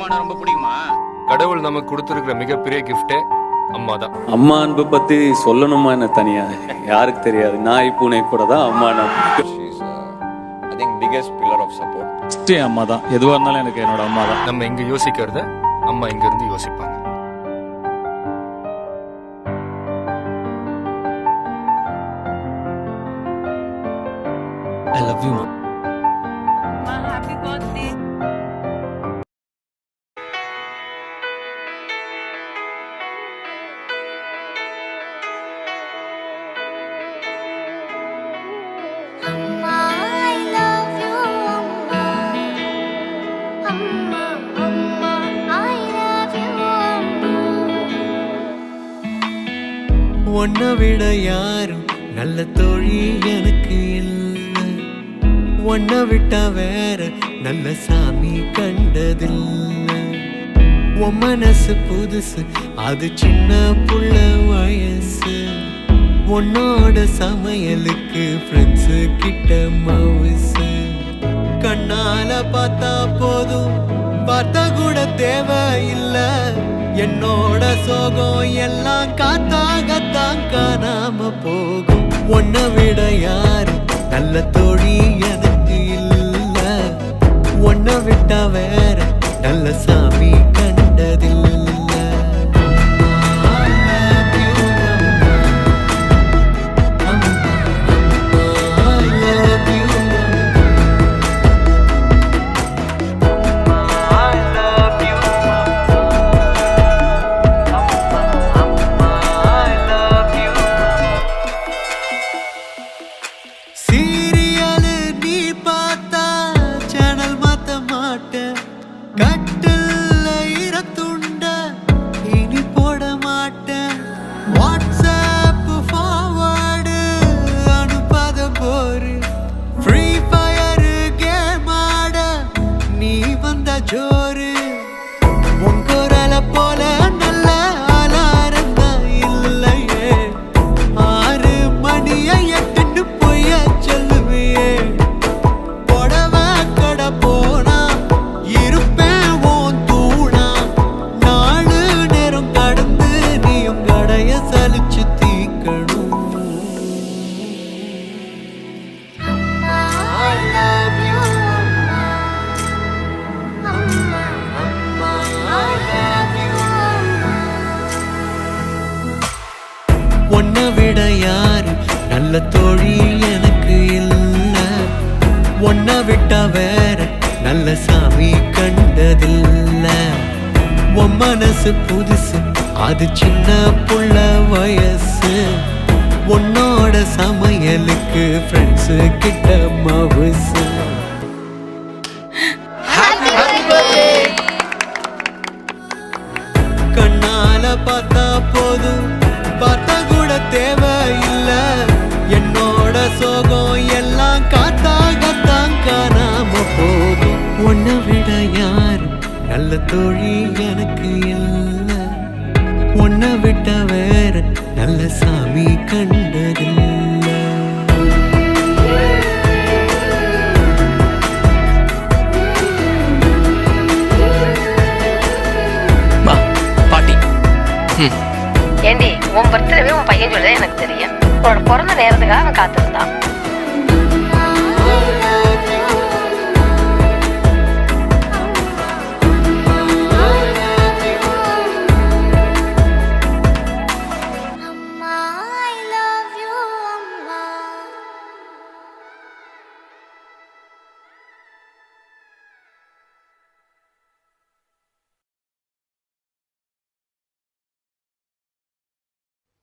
அம்மானா ரொம்ப பிடிக்குமா? கடவுள் நமக்கு கொடுத்துருக்கிற மிகப்பெரிய கிஃப்டே அம்மா தான் அம்மா அன்பு பத்தி சொல்லணுமா என்ன தனியா? யாருக்கு தெரியாது. நாய் பூனை கூட தான் அம்மா நான் she's I think biggest pillar of support அம்மா தான் எதுவாக இருந்தாலும் எனக்கு என்னோட அம்மா தான் நம்ம இங்க யோசிக்கிறத அம்மா இங்க இருந்து யோசிப்பாங்க I love you happy birthday. உன்னை விட யாரும் நல்ல தோழி எனக்கு இல்லை. உன்னை விட்டா வேற நல்ல சாமி கண்டதில்லை. உன் மனசு புதுசு அது சின்ன புள்ள வயசு. உன்னோட சமையலுக்கு ஃப்ரெண்ட்ஸு கிட்ட மவுசு. கண்ணால பார்த்தா போதும் பார்த்தா கூட தேவையில்லை. என்னோட சோகம் எல்லாம் காத்தாகத்தான் காணாம போகும். ஒன்ன விட யாரு நல்ல தோழி எனக்கு இல்ல. ஒன்ன விட்டா வேற நல்ல சாமி யாரு? நல்ல தோழி எனக்கு இல்ல. உன்னை விட்டா வேற நல்ல சாமி கண்டதில்ல. உன் மனசு புதுசு அது சின்ன புள்ள வயசு. உன்னோட சமையலுக்கு ஃப்ரெண்ட்ஸு கிட்ட மவுசு. கண்ணால பார்த்தா போதும் பார்த்தா கூட தேவையில்ல நல்ல தோழி எனக்கு இல்ல. உன்னை விட்ட வேற நல்ல சாமி கண்டதில்ல. பாட்டி. ஏண்டி உன் பர்த்டேவே உன் பையன் சொல்லவே எனக்கு தெரியும். உன்னோட பிறந்த நேரத்துக்காக அவன் காத்திருந்தான்.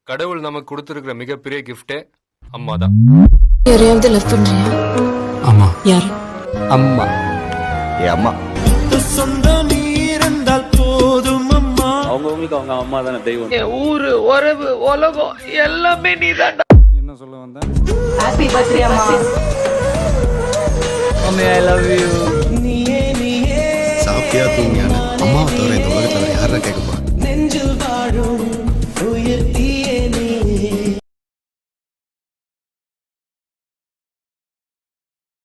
கடவுள் நமக்கு கொடுத்துருக்கிற மிகப்பெரிய கிஃப்டே அம்மா தான் யாரையாவது லவ் பண்றியா? ஆமா யாரு? அம்மா. ஏ அம்மா. அவங்கவுங்களுக்கு அவங்க அம்மா தானே தெய்வம். ஊரு உறவு உலகம் எல்லாமே நீதான் என்ன சொல்ல வந்தேன் ஹாப்பி பர்த்டே அம்மா. மம்மி ஐ லவ் யூ சாப்பிட்டியா தூங்கியான்னு? அம்மாவை தவிர